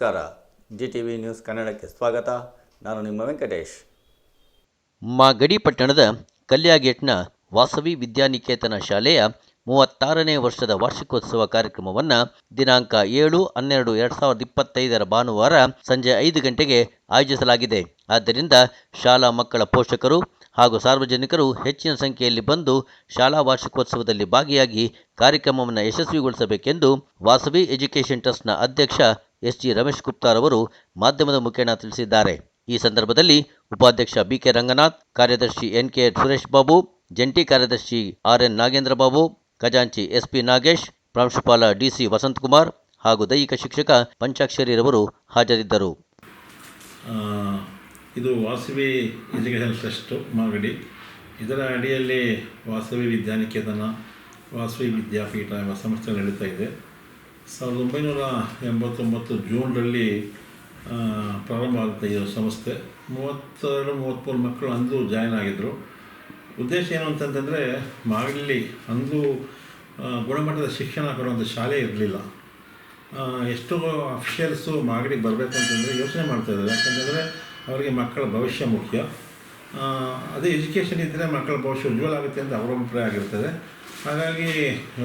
ನಮಸ್ಕಾರ. G T V news ಕನ್ನಡಕ್ಕೆ ಸ್ವಾಗತ. ನಾನು ನಿಮ್ಮ ವೆಂಕಟೇಶ್. ಮಾಗಡಿ ಪಟ್ಟಣದ ಕಲ್ಯಾಗೇಟ್ನ ವಾಸವಿ ವಿದ್ಯಾನಿಕೇತನ ಶಾಲೆಯ ಮೂವತ್ತಾರನೇ ವರ್ಷದ ವಾರ್ಷಿಕೋತ್ಸವ ಕಾರ್ಯಕ್ರಮವನ್ನು ದಿನಾಂಕ ಏಳು ಹನ್ನೆರಡು ಎರಡು ಸಾವಿರದ ಇಪ್ಪತ್ತೈದರ ಭಾನುವಾರ ಸಂಜೆ ಐದು ಗಂಟೆಗೆ ಆಯೋಜಿಸಲಾಗಿದೆ. ಆದ್ದರಿಂದ ಶಾಲಾ ಮಕ್ಕಳ ಪೋಷಕರು ಹಾಗೂ ಸಾರ್ವಜನಿಕರು ಹೆಚ್ಚಿನ ಸಂಖ್ಯೆಯಲ್ಲಿ ಬಂದು ಶಾಲಾ ವಾರ್ಷಿಕೋತ್ಸವದಲ್ಲಿ ಭಾಗಿಯಾಗಿ ಕಾರ್ಯಕ್ರಮವನ್ನು ಯಶಸ್ವಿಗೊಳಿಸಬೇಕೆಂದು ವಾಸವಿ ಎಜುಕೇಷನ್ ಟ್ರಸ್ಟ್ನ ಅಧ್ಯಕ್ಷ ಎಸ್ ಜಿ ರಮೇಶ್ ಗುಪ್ತಾರವರು ಮಾಧ್ಯಮದ ಮುಖೇಣ ತಿಳಿಸಿದ್ದಾರೆ. ಈ ಸಂದರ್ಭದಲ್ಲಿ ಉಪಾಧ್ಯಕ್ಷ ಬಿಕೆ ರಂಗನಾಥ್, ಕಾರ್ಯದರ್ಶಿ ಎನ್ಕೆ ಸುರೇಶ್ ಬಾಬು, ಜಂಟಿ ಕಾರ್ಯದರ್ಶಿ ಆರ್ಎನ್ ನಾಗೇಂದ್ರ ಬಾಬು, ಖಜಾಂಚಿ ಎಸ್ಪಿ ನಾಗೇಶ್, ಪ್ರಾಂಶುಪಾಲ ಡಿಸಿ ವಸಂತಕುಮಾರ್ ಹಾಗೂ ದೈಹಿಕ ಶಿಕ್ಷಕ ಪಂಚಾಕ್ಷರಿರವರು ಹಾಜರಿದ್ದರು. ಇದು ವಾಸವಿ ಎಜುಕೇಷನ್ ಟ್ರಸ್ಟ್ ಮಾಗಡಿ ಇದರ ಅಡಿಯಲ್ಲಿ ವಾಸವಿ ವಿದ್ಯಾನಿಕೇತನ, ವಾಸವಿ ವಿದ್ಯಾಪೀಠ ಎಂಬ ಸಂಸ್ಥೆ ನಡೀತಾ ಇದೆ. ಸಾವಿರದ ಒಂಬೈನೂರ ಎಂಬತ್ತೊಂಬತ್ತು ಜೂನ್ರಲ್ಲಿ ಪ್ರಾರಂಭ ಆಗುತ್ತೆ ಈ ಸಂಸ್ಥೆ. ಮೂವತ್ತೆರಡು, ಮೂವತ್ತ್ಮೂರು ಮಕ್ಕಳು ಅಂದು ಜಾಯ್ನ್ ಆಗಿದ್ದರು ಉದ್ದೇಶ ಏನು ಅಂತಂತಂದರೆ, ಮಾಗಡಿಲಿ ಅಂದು ಗುಣಮಟ್ಟದ ಶಿಕ್ಷಣ ಕೊಡುವಂಥ ಶಾಲೆ ಇರಲಿಲ್ಲ. ಎಷ್ಟೋ ಅಫಿಷಿಯಲ್ಸು ಮಾಗಡಿಗೆ ಬರಬೇಕು ಅಂತಂದರೆ ಯೋಚನೆ ಮಾಡ್ತಾಯಿದ್ದಾರೆ ಯಾಕಂತಂದರೆ, ಅವರಿಗೆ ಮಕ್ಕಳ ಭವಿಷ್ಯ ಮುಖ್ಯ. ಅದೇ ಎಜುಕೇಷನ್ ಇದ್ದರೆ ಮಕ್ಕಳ ಭವಿಷ್ಯ ಉಜ್ವಲ ಆಗುತ್ತೆ ಅಂತ ಅವರ ಅಭಿಪ್ರಾಯ ಆಗಿರ್ತದೆ. ಹಾಗಾಗಿ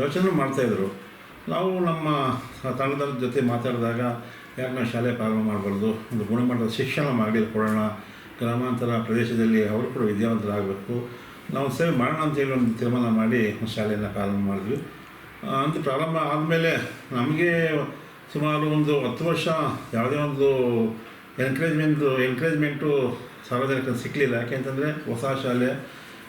ಯೋಚನೆ ಮಾಡ್ತಾಯಿದ್ರು ನಾವು ನಮ್ಮ ತಂಡದ ಜೊತೆ ಮಾತಾಡಿದಾಗ ಯಾಕೆ ನಾವು ಶಾಲೆ ಪ್ರಾರಂಭ ಮಾಡಬಾರ್ದು, ಒಂದು ಗುಣಮಟ್ಟದ ಶಿಕ್ಷಣ ಮಾಡಿ ಕೊಡೋಣ, ಗ್ರಾಮಾಂತರ ಪ್ರದೇಶದಲ್ಲಿ ಅವರು ಕೂಡ ವಿದ್ಯಾವಂತರಾಗಬೇಕು. ನಾವು ಸೇವೆ ಮಾಡೋಣ ಅಂತೇಳಿ ಒಂದು ತೀರ್ಮಾನ ಮಾಡಿ ಶಾಲೆಯನ್ನು ಪ್ರಾರಂಭ ಮಾಡಿದ್ವಿ. ಅಂತ ಪ್ರಾರಂಭ ಆದಮೇಲೆ ನಮಗೆ ಸುಮಾರು ಒಂದು ಹತ್ತು ವರ್ಷ ಯಾವುದೇ ಒಂದು ಎನ್ಕರೇಜ್ಮೆಂಟು ಎನ್ಕರೇಜ್ಮೆಂಟು ಸಾರ್ವಜನಿಕ ಸಿಕ್ಕಲಿಲ್ಲ ಯಾಕೆಂತಂದರೆ ಹೊಸ ಶಾಲೆ,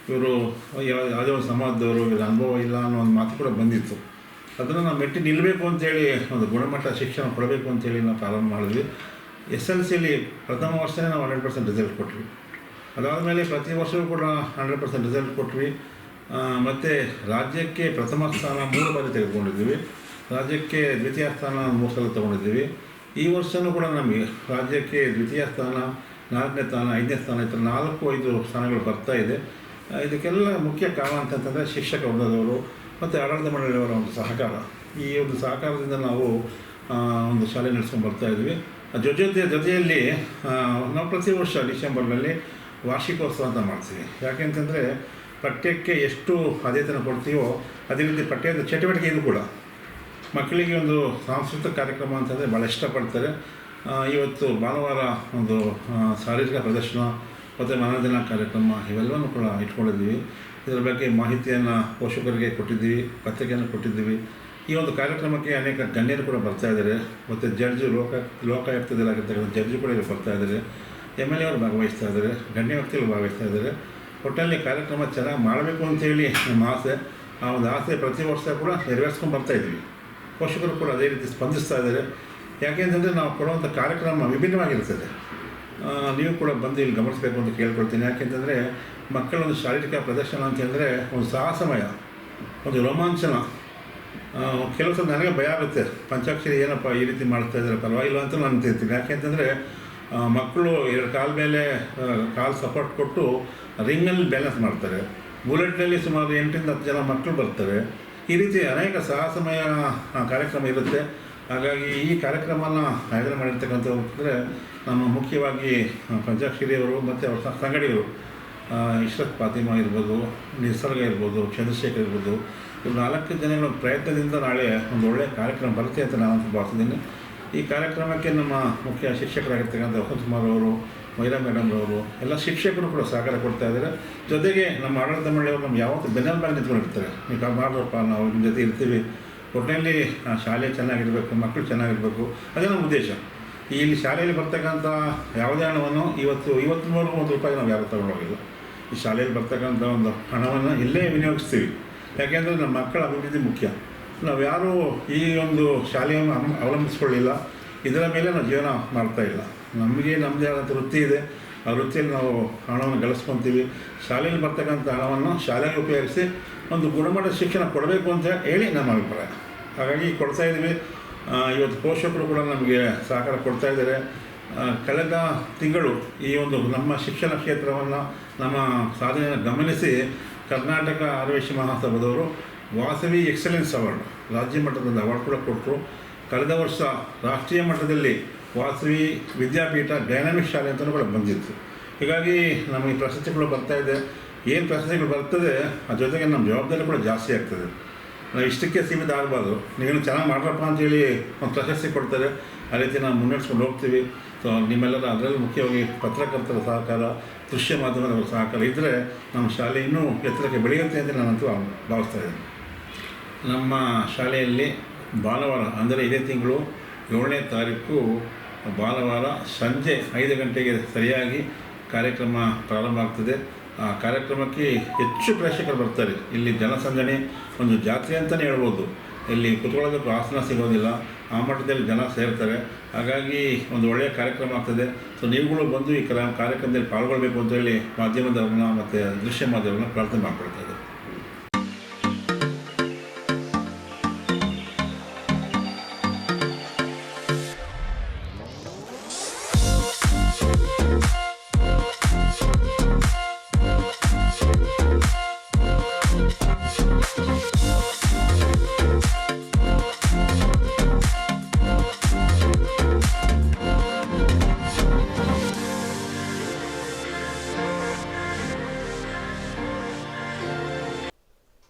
ಇವರು ಯಾವ- ಯಾವುದೇ ಒಂದು ಸಮಾಜದವರು, ಇವರ ಅನುಭವ ಇಲ್ಲ ಅನ್ನೋ ಒಂದು ಮಾತು ಕೂಡ ಬಂದಿತ್ತು. ಅದನ್ನು ನಾವು ಮೆಟ್ಟಿ ನಿಲ್ಲಬೇಕು ಅಂತೇಳಿ ಒಂದು ಗುಣಮಟ್ಟ ಶಿಕ್ಷಣ ಕೊಡಬೇಕು ಅಂತೇಳಿ ನಾವು ಪ್ರಾರಂಭ ಮಾಡಿದ್ವಿ. ಎಸ್ ಎಲ್ ಸಿಲಿ ಪ್ರಥಮ ವರ್ಷನೇ ನಾವು ಹಂಡ್ರೆಡ್ ಪರ್ಸೆಂಟ್ ರಿಸಲ್ಟ್ ಕೊಟ್ವಿ. ಅದಾದಮೇಲೆ ಪ್ರತಿ ವರ್ಷವೂ ಕೂಡ ಹಂಡ್ರೆಡ್ ಪರ್ಸೆಂಟ್ ರಿಸಲ್ಟ್ ಕೊಟ್ವಿ. ಮತ್ತು ರಾಜ್ಯಕ್ಕೆ ಪ್ರಥಮ ಸ್ಥಾನ ಮೂರು ಬಾರಿ ತೆಗೆದುಕೊಂಡಿದ್ದೀವಿ. ರಾಜ್ಯಕ್ಕೆ ದ್ವಿತೀಯ ಸ್ಥಾನ ಮೂರು ಸಲ ತೊಗೊಂಡಿದ್ದೀವಿ. ಈ ವರ್ಷವೂ ಕೂಡ ನಮಗೆ ರಾಜ್ಯಕ್ಕೆ ದ್ವಿತೀಯ ಸ್ಥಾನ, ನಾಲ್ಕನೇ ಸ್ಥಾನ, ಐದನೇ ಸ್ಥಾನ ಈ ಥರ ನಾಲ್ಕು, ಐದು ಸ್ಥಾನಗಳು ಬರ್ತಾ ಇದೆ. ಇದಕ್ಕೆಲ್ಲ ಮುಖ್ಯ ಕಾರಣ ಅಂತಂತಂದರೆ ಶಿಕ್ಷಕ ವೃಂದದವರು ಮತ್ತು ಆಡಳಿತ ಮಂಡಳಿಯವರ ಒಂದು ಸಹಕಾರ. ಈ ಒಂದು ಸಹಕಾರದಿಂದ ನಾವು ಒಂದು ಶಾಲೆ ನಡೆಸ್ಕೊಂಡು ಬರ್ತಾ ಇದ್ವಿ ಜೊತೆ ಜೊತೆ ಜೊತೆಯಲ್ಲಿ ನಾವು ಪ್ರತಿ ವರ್ಷ ಡಿಸೆಂಬರ್ನಲ್ಲಿ ವಾರ್ಷಿಕೋತ್ಸವ ಅಂತ ಮಾಡ್ತೀವಿ. ಯಾಕೆಂತಂದರೆ ಪಠ್ಯಕ್ಕೆ ಎಷ್ಟು ಆದ್ಯತೆಯನ್ನು ಕೊಡ್ತೀವೋ ಅದೇ ರೀತಿ ಪಠ್ಯದ ಚಟುವಟಿಕೆ ಇದು ಕೂಡ. ಮಕ್ಕಳಿಗೆ ಒಂದು ಸಾಂಸ್ಕೃತಿಕ ಕಾರ್ಯಕ್ರಮ ಅಂತಂದರೆ ಭಾಳ ಇಷ್ಟಪಡ್ತಾರೆ. ಇವತ್ತು ಭಾನುವಾರ ಒಂದು ಶಾರೀರಿಕ ಪ್ರದರ್ಶನ ಮತ್ತು ಮನೋರಂಜನಾ ಕಾರ್ಯಕ್ರಮ ಇವೆಲ್ಲವನ್ನು ಕೂಡ ಇಟ್ಕೊಂಡಿದ್ದೀವಿ. ಇದರ ಬಗ್ಗೆ ಮಾಹಿತಿಯನ್ನು ಪೋಷಕರಿಗೆ ಕೊಟ್ಟಿದ್ದೀವಿ, ಪತ್ರಿಕೆಯನ್ನು ಕೊಟ್ಟಿದ್ದೀವಿ. ಈ ಒಂದು ಕಾರ್ಯಕ್ರಮಕ್ಕೆ ಅನೇಕ ಗಣ್ಯರು ಕೂಡ ಬರ್ತಾ ಇದ್ದಾರೆ. ಮತ್ತು ಜಡ್ಜು ಲೋಕ, ಲೋಕಾಯುಕ್ತದಲ್ಲಾಗಿರ್ತಕ್ಕಂಥ ಜಡ್ಜು ಕೂಡ ಇಲ್ಲಿ ಬರ್ತಾ ಇದ್ದಾರೆ. ಎಂ ಎಲ್ ಎ ಅವರು ಭಾಗವಹಿಸ್ತಾ ಇದ್ದಾರೆ, ಗಣ್ಯ ವ್ಯಕ್ತಿಗಳು ಭಾಗವಹಿಸ್ತಾ ಇದ್ದಾರೆ. ಒಟ್ಟಲ್ಲಿ ಕಾರ್ಯಕ್ರಮ ಚೆನ್ನಾಗಿ ಮಾಡಬೇಕು ಅಂತೇಳಿ ನಮ್ಮ ಆಸೆ. ಆ ಒಂದು ಆಸೆ ಪ್ರತಿ ವರ್ಷ ಕೂಡ ನೆರವೇರಿಸ್ಕೊಂಡು ಬರ್ತಾ ಇದ್ದೀವಿ. ಪೋಷಕರು ಕೂಡ ಅದೇ ರೀತಿ ಸ್ಪಂದಿಸ್ತಾ ಇದ್ದಾರೆ. ಯಾಕೆಂತಂದರೆ ನಾವು ಕೊಡುವಂಥ ಕಾರ್ಯಕ್ರಮ ವಿಭಿನ್ನವಾಗಿರ್ತದೆ. ನೀವು ಕೂಡ ಬಂದು ಇಲ್ಲಿ ಗಮನಿಸಬೇಕು ಅಂತ ಕೇಳ್ಕೊಳ್ತೀನಿ. ಯಾಕೆಂತಂದರೆ ಮಕ್ಕಳ ಒಂದು ಶಾರೀರಿಕ ಪ್ರದರ್ಶನ ಅಂತಂದರೆ ಒಂದು ಸಾಹಸಮಯ, ಒಂದು ರೋಮಾಂಚನ. ಕೆಲವು ಸಲ ನನಗೆ ಭಯ ಆಗುತ್ತೆ. ಪಂಚಾಕ್ಷರಿ ಏನಪ್ಪ ಈ ರೀತಿ ಮಾಡ್ತಾ ಇದ್ದಾರೆ, ಪರವಾಗಿಲ್ಲ ಅಂತ ನಾನು ತಿಳ್ತೀನಿ ಯಾಕೆಂತಂದರೆ ಮಕ್ಕಳು ಎರಡು ಕಾಲ ಮೇಲೆ ಕಾಲು ಸಪೋರ್ಟ್ ಕೊಟ್ಟು ರಿಂಗಲ್ಲಿ ಬ್ಯಾಲೆನ್ಸ್ ಮಾಡ್ತಾರೆ. ಬುಲೆಟ್ನಲ್ಲಿ ಸುಮಾರು ಎಂಟರಿಂದ ಹತ್ತು ಜನ ಮಕ್ಕಳು ಬರ್ತಾರೆ. ಈ ರೀತಿ ಅನೇಕ ಸಾಹಸಮಯ ಕಾರ್ಯಕ್ರಮ ಇರುತ್ತೆ. ಹಾಗಾಗಿ ಈ ಕಾರ್ಯಕ್ರಮನ ಆಯೋಜನೆ ಮಾಡಿರ್ತಕ್ಕಂಥವ್ರು ಅಂದರೆ ನಮ್ಮ ಮುಖ್ಯವಾಗಿ ಪಂಚಾಕ್ಷರಿಯವರು ಮತ್ತು ಅವ್ರ ಸಂಗಡಿಗರು ಇಶ್ರತ್ ಫಾತಿಮಾ ಇರ್ಬೋದು, ನಿಸರ್ಗ ಇರ್ಬೋದು, ಚಂದ್ರಶೇಖರ್ ಇರ್ಬೋದು, ಇವ್ರು ನಾಲ್ಕು ಜನಗಳ ಪ್ರಯತ್ನದಿಂದ ನಾಳೆ ಒಂದು ಒಳ್ಳೆಯ ಕಾರ್ಯಕ್ರಮ ಬರುತ್ತೆ ಅಂತ ನಾನು ಭಾವಿಸಿದ್ದೀನಿ ಈ ಕಾರ್ಯಕ್ರಮಕ್ಕೆ ನಮ್ಮ ಮುಖ್ಯ ಶಿಕ್ಷಕರಾಗಿರ್ತಕ್ಕಂಥ ವಸಂತಕುಮಾರ್ ಅವರು ಮಹಿಳಾ ಮೇಡಮ್ ಅವರು ಎಲ್ಲ ಶಿಕ್ಷಕರು ಕೂಡ ಸಹಕಾರ ಕೊಡ್ತಾ ಇದ್ದಾರೆ. ಜೊತೆಗೆ ನಮ್ಮ ಆಡಳಿತ ಮಂಡಳಿಯವರು ನಮ್ಮ ಯಾವತ್ತೂ ಬೆನ್ನೆಲುಬಾಗಿ ನಿಂತ್ಕೊಂಡಿರ್ತಾರೆ. ನೀವು ಮಾಡಿದ್ರಪ್ಪ ನಾವು ನಿಮ್ಮ ಜೊತೆ ಇರ್ತೀವಿ. ಒಟ್ಟಿನಲ್ಲಿ ಶಾಲೆ ಚೆನ್ನಾಗಿರಬೇಕು ಮಕ್ಕಳು ಚೆನ್ನಾಗಿರಬೇಕು, ಅದೇ ನಮ್ಮ ಉದ್ದೇಶ. ಇಲ್ಲಿ ಶಾಲೆಯಲ್ಲಿ ಬರ್ತಕ್ಕಂಥ ಯಾವುದೇ ಹಣವನ್ನು ಇವತ್ತು, ಇವತ್ತಿನವರೆಗೂ ಒಂದು ರೂಪಾಯಿ ನಾವು ಯಾರು ತಗೊಂಡೋಗಿಲ್ಲ ಈ ಶಾಲೆಯಲ್ಲಿ ಬರ್ತಕ್ಕಂಥ ಒಂದು ಹಣವನ್ನು ಇಲ್ಲೇ ವಿನಿಯೋಗಿಸ್ತೀವಿ. ಯಾಕೆಂದರೆ ನಮ್ಮ ಮಕ್ಕಳ ಅಭಿವೃದ್ಧಿ ಮುಖ್ಯ. ನಾವು ಯಾರೂ ಈ ಒಂದು ಶಾಲೆಯನ್ನು ಅವಲಂ- ಅವಲಂಬಿಸ್ಕೊಳ್ಳಿಲ್ಲ. ಇದರ ಮೇಲೆ ನಾವು ಜೀವನ ಮಾಡ್ತಾ ಇಲ್ಲ. ನಮಗೆ ನಮ್ಮದೇ ಆದಂಥ ವೃತ್ತಿ ಇದೆ. ಆ ವೃತ್ತಿಯಲ್ಲಿ ನಾವು ಹಣವನ್ನು ಗಳಿಸ್ಕೊತೀವಿ. ಶಾಲೆಯಲ್ಲಿ ಬರ್ತಕ್ಕಂಥ ಹಣವನ್ನು ಶಾಲೆಗೆ ಉಪಯೋಗಿಸಿ ಒಂದು ಗುಣಮಟ್ಟ ಶಿಕ್ಷಣ ಕೊಡಬೇಕು ಅಂತ ಹೇಳಿ ನಮ್ಮ ಅಭಿಪ್ರಾಯ. ಹಾಗಾಗಿ ಕೊಡ್ತಾ ಇದ್ದೀವಿ. ಇವತ್ತು ಪೋಷಕರು ಕೂಡ ನಮಗೆ ಸಹಕಾರ ಕೊಡ್ತಾ ಇದ್ದಾರೆ. ಕಳೆದ ತಿಂಗಳು ಈ ಒಂದು ನಮ್ಮ ಶಿಕ್ಷಣ ಕ್ಷೇತ್ರವನ್ನು ನಮ್ಮ ಸಾಧನೆಯನ್ನು ಗಮನಿಸಿ ಕರ್ನಾಟಕ ಆರ್ವೇಶ ಮಹಾಸಭಾದವರು ವಾಸವಿ ಎಕ್ಸಲೆನ್ಸ್ ಅವಾರ್ಡ್, ರಾಜ್ಯ ಮಟ್ಟದಿಂದ ಅವಾರ್ಡ್ ಕೂಡ ಕೊಟ್ಟರು. ಕಳೆದ ವರ್ಷ ರಾಷ್ಟ್ರೀಯ ಮಟ್ಟದಲ್ಲಿ ವಾಸವಿ ವಿದ್ಯಾಪೀಠ ಡೈನಾಮಿಕ್ ಶಾಲೆ ಅಂತಲೂ ಕೂಡ ಬಂದಿತ್ತು. ಹೀಗಾಗಿ ನಮಗೆ ಪ್ರಶಸ್ತಿಗಳು ಬರ್ತಾ ಇದೆ. ಏನು ಪ್ರಶಸ್ತಿಗಳು ಬರ್ತದೆ, ಅದ್ರ ಜೊತೆಗೆ ನಮ್ಮ ಜವಾಬ್ದಾರಿ ಕೂಡ ಜಾಸ್ತಿ ಆಗ್ತದೆ. ನಾವು ಇಷ್ಟಕ್ಕೆ ಸೀಮಿತ ಆಗಬಾರ್ದು. ನೀವೇನು ಚೆನ್ನಾಗಿ ಮಾಡ್ರಪ್ಪ ಅಂತೇಳಿ ಒಂದು ಪ್ರಶಸ್ತಿ ಕೊಡ್ತಾರೆ. ಆ ರೀತಿ ನಾವು ಮುನ್ನಡೆಸ್ಕೊಂಡು ಹೋಗ್ತೀವಿ. ಸೊ ನಿಮ್ಮೆಲ್ಲರೂ ಅದರಲ್ಲಿ ಮುಖ್ಯವಾಗಿ ಪತ್ರಕರ್ತರ ಸಹಕಾರ, ದೃಶ್ಯ ಮಾಧ್ಯಮದವರ ಸಹಕಾರ ಇದ್ದರೆ ನಮ್ಮ ಶಾಲೆ ಇನ್ನೂ ಎತ್ತರಕ್ಕೆ ಬೆಳೆಯುತ್ತೆ ಅಂತ ನಾನಂತೂ ಭಾವಿಸ್ತಾ ಇದ್ದೀನಿ. ನಮ್ಮ ಶಾಲೆಯಲ್ಲಿ ಭಾನುವಾರ, ಅಂದರೆ ಇದೇ ತಿಂಗಳು ಏಳನೇ ತಾರೀಕು ಭಾನುವಾರ ಸಂಜೆ ಐದು ಗಂಟೆಗೆ ಸರಿಯಾಗಿ ಕಾರ್ಯಕ್ರಮ ಪ್ರಾರಂಭ ಆಗ್ತದೆ. ಆ ಕಾರ್ಯಕ್ರಮಕ್ಕೆ ಹೆಚ್ಚು ಪ್ರೇಕ್ಷಕರು ಬರ್ತಾರೆ. ಇಲ್ಲಿ ಜನಸಂದಣಿ ಒಂದು ಜಾತ್ರೆ ಅಂತಲೇ ಹೇಳ್ಬೋದು. ಇಲ್ಲಿ ಕುತ್ಕೊಳ್ಳೋದಕ್ಕೂ ಆಸನ ಸಿಗೋದಿಲ್ಲ. ಆ ಮಟ್ಟದಲ್ಲಿ ಜನ ಸೇರ್ತಾರೆ. ಹಾಗಾಗಿ ಒಂದು ಒಳ್ಳೆಯ ಕಾರ್ಯಕ್ರಮ ಆಗ್ತದೆ. ಸೊ ನೀವುಗಳು ಬಂದು ಈ ಕರ, ಕಾರ್ಯಕ್ರಮದಲ್ಲಿ ಪಾಲ್ಗೊಳ್ಬೇಕು ಅಂತ ಹೇಳಿ ಮಾಧ್ಯಮದವ್ರನ್ನ ಮತ್ತು ದೃಶ್ಯ ಮಾಧ್ಯಮವನ್ನು ಪ್ರಾರ್ಥನೆ ಮಾಡ್ಕೊಳ್ತಾ